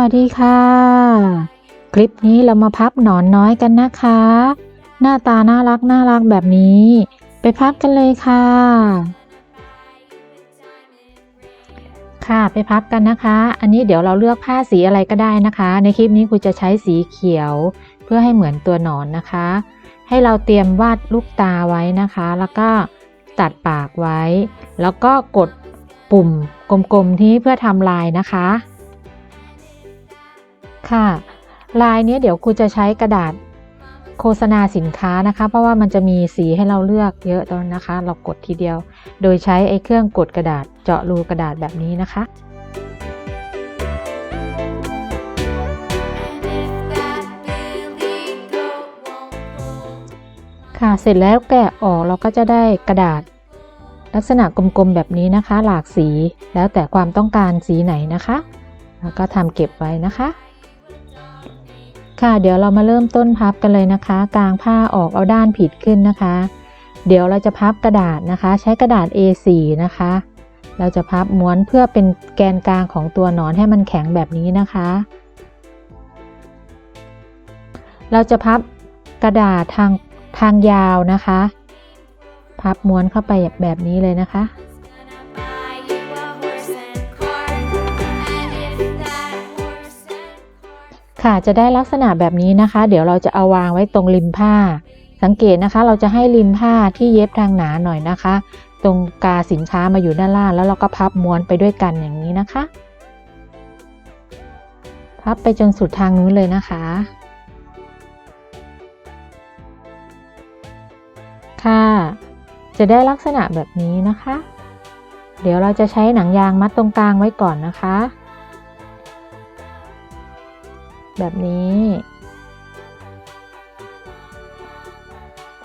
วัสดีค่ะ คลิปนี้เรามาพับหนอนน้อยกันนะคะ หน้าตาน่ารักน่ารักแบบนี้ ไปพับกันเลยค่ะ ค่ะไปพับกันนะคะ อันนี้เดี๋ยวเราเลือกผ้าสีอะไรก็ได้นะคะ ในคลิปนี้ครูจะใช้สีเขียว เพื่อให้เหมือนตัวหนอนนะคะ ให้เราเตรียมวาดลูกตาไว้นะคะ แล้วก็ตัดปากไว้ แล้วก็กดปุ่มกลมๆที่เพื่อทำลายนะคะ ค่ะ ลายนี้เดี๋ยวครูจะใช้กระดาษโฆษณาสินค้านะคะ เพราะว่ามันจะมีสีให้เราเลือกเยอะตอนนะคะ เรากดทีเดียว โดยใช้ไอ้เครื่องกดกระดาษเจาะรูกระดาษแบบนี้นะคะค่ะเสร็จแล้วแกะออกเราก็จะได้กระดาษ ลักษณะกลมๆแบบนี้นะคะ หลากสีแล้วแต่ความต้องการสีไหนนะคะ แล้วก็ทำเก็บไว้นะคะ ค่ะเดี๋ยวเรามาเริ่มต้นพับกันเลยนะคะกางผ้าออกเอาด้านผิดขึ้นนะคะ เดี๋ยวเราจะพับกระดาษนะคะ ใช้กระดาษ A4 นะคะ เราจะพับม้วนเพื่อเป็นแกนกลางของตัวหนอนให้มันแข็งแบบนี้นะคะ เราจะพับกระดาษทางทางยาวนะคะ พับม้วนเข้าไปแบบนี้เลยนะคะ ค่ะจะได้ลักษณะแบบนี้นะคะ เดี๋ยวเราจะเอาวางไว้ตรงริมผ้า สังเกตนะคะ เราจะให้ริมผ้าที่เย็บทางหนาหน่อยนะคะ ตรงกาสินค้ามาอยู่ด้านล่างแล้วเราก็พับม้วนไปด้วยกันอย่างนี้นะคะ พับไปจนสุดทางนู้นเลยนะคะค่ะจะได้ลักษณะแบบนี้นะคะ เดี๋ยวเราจะใช้หนังยางมัดตรงกลางไว้ก่อนนะคะ แบบนี้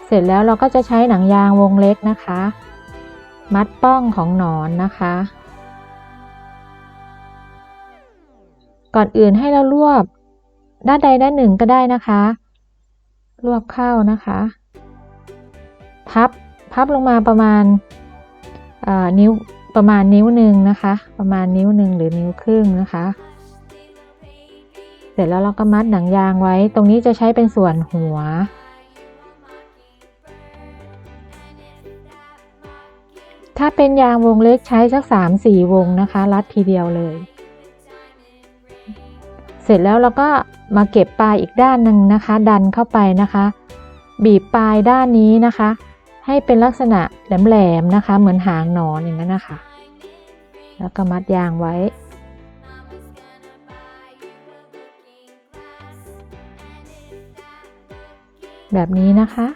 เสร็จแล้วเราก็จะใช้หนังยางวงเล็กนะคะ มัดป้องของหนอนนะคะ ก่อนอื่นให้เรารวบด้านใดด้านหนึ่งก็ได้นะคะ รวบเข้านะคะ พับพับลงมาประมาณนิ้วประมาณนิ้วหนึ่งนะคะ ประมาณนิ้วหนึ่งหรือนิ้วครึ่งนะคะ เสร็จแล้วเราก็มัดหนังยางไว้ ตรงนี้จะใช้เป็นส่วนหัว ถ้าเป็นยางวงเล็กใช้สักสามสี่วงนะคะ รัดทีเดียวเลย เสร็จแล้วเราก็มาเก็บปลายอีกด้านหนึ่งนะคะ ดันเข้าไปนะคะ บีบปลายด้านนี้นะคะ ให้เป็นลักษณะแหลมๆนะคะ เหมือนหางหนอนอย่างนั้นนะคะ แล้วก็มัดยางไว้ แบบนี้นะคะ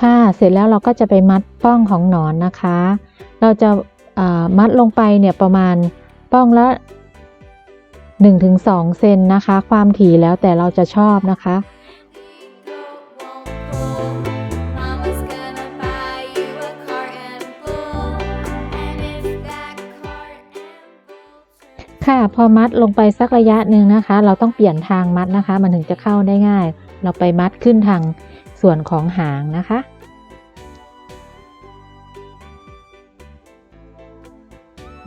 ค่ะเสร็จแล้วเราก็จะไปมัดป้องของหนอนนะคะ เราจะมัดลงไปเนี่ยประมาณป้องละ1-2เซนนะคะ ความถี่แล้วแต่เราจะชอบนะคะ ค่ะพอมัดลงไปสักระยะหนึ่งนะคะ เราต้องเปลี่ยนทางมัดนะคะ มันถึงจะเข้าได้ง่าย เราไปมัดขึ้นทางส่วนของหางนะคะ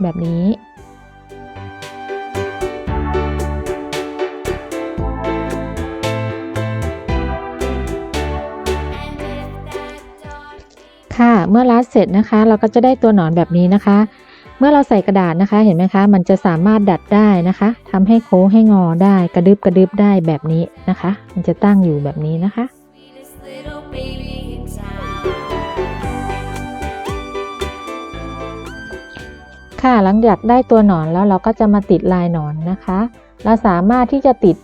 แบบนี้ค่ะเมื่อรัดเสร็จนะคะ เราก็จะได้ตัวหนอนแบบนี้นะคะ เมื่อเราใส่กระดาษนะคะเห็นไหมคะ มันจะสามารถดัดได้นะคะทำให้โค้งให้งอได้กระดึบกระดึบได้แบบนี้นะคะ มันจะตั้งอยู่แบบนี้นะคะ ค่ะหลังจากได้ตัวหนอนแล้วเราก็จะมาติดลายหนอนนะคะ เราสามารถที่จะติด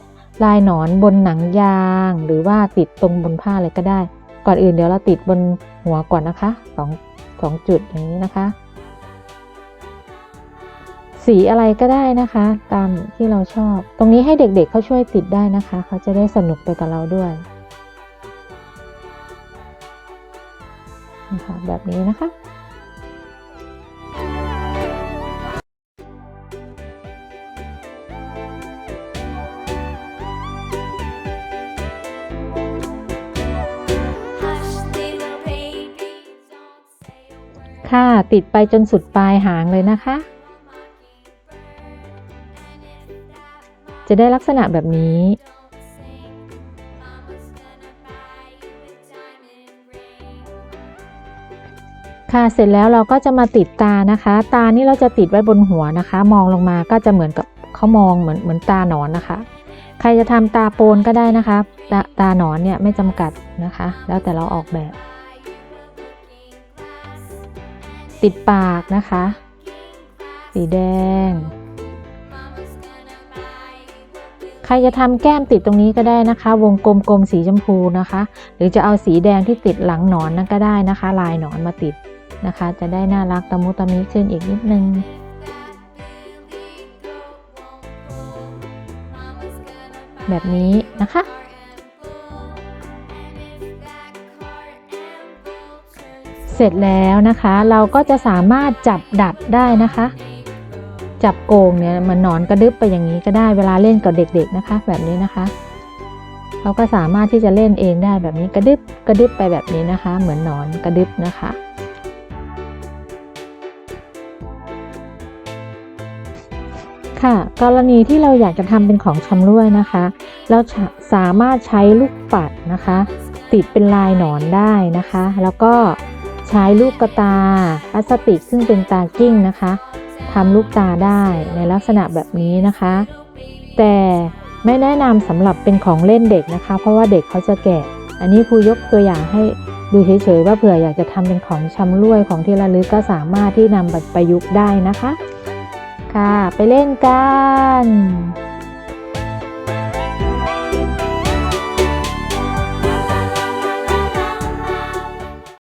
ลายหนอนบนหนังยาง หรือว่าติดตรงบนผ้าเลยก็ได้ ก่อนอื่นเดี๋ยวเราติดบนหัวก่อนนะคะสองสองจุดอย่างนี้นะคะ สีอะไรก็ได้นะคะ ตามที่เราชอบ ตรงนี้ให้เด็กๆเเขาช่วยติดได้นะคะ เขาจะได้สนุกไปกับเราด้วยนะคะแบบนี้นะคะ ค่ะ ติดไปจนสุดปลายหางเลยนะคะ จะได้ลักษณะแบบนี้ ค่ะเสร็จแล้วเราก็จะมาติดตานะคะ ตานี่เราจะติดไว้บนหัวนะคะ มองลงมาก็จะเหมือนกับเขามองเหมือนเหมือนตาหนอนนะคะ ใครจะทำตาโปนก็ได้นะคะ ตาตาหนอนเนี่ยไม่จำกัดนะคะ แล้วแต่เราออกแบบ ติดปากนะคะ สีแดง รจะทำแก้มติดตรงนี้ก็ได้นะคะ วงกลมๆสีชมพูนะคะ หรือจะเอาสีแดงที่ติดหลังหนอนนั่นก็ได้นะคะ ลายหนอนมาติดนะคะ จะได้น่ารักตะมุตะมิขึ้นอีกนิดนึงแบบนี้นะคะ เสร็จแล้วนะคะ เราก็จะสามารถจับดัดได้นะคะ จับโกงเนี่ยมันหนอนกระดึบไปอย่างนี้ก็ได้เวลาเล่นกับเด็ก ๆนะคะ แบบนี้นะคะเราก็สามารถที่จะเล่นเองได้แบบนี้กระดึบกระดึบไปแบบนี้นะคะ เหมือนหนอนกระดึบนะคะค่ะกรณีที่เราอยากจะทำเป็นของชำร่วยนะคะ เราสามารถใช้ลูกปัดนะคะ ติดเป็นลายหนอนได้นะคะ แล้วก็ใช้ลูกกระตาพลาสติกซึ่งเป็นตากิ้งนะคะ ทำลูกตาได้ในลักษณะแบบนี้นะคะ แต่ไม่แนะนำสำหรับเป็นของเล่นเด็กนะคะ เพราะว่าเด็กเขาจะแกะ อันนี้ครูยกตัวอย่างให้ดูเฉยๆว่าเผื่ออยากจะทำเป็นของชำร่วยของที่ระลึกก็สามารถที่นำไปประยุกต์ได้นะคะ ค่ะ ไปเล่นกัน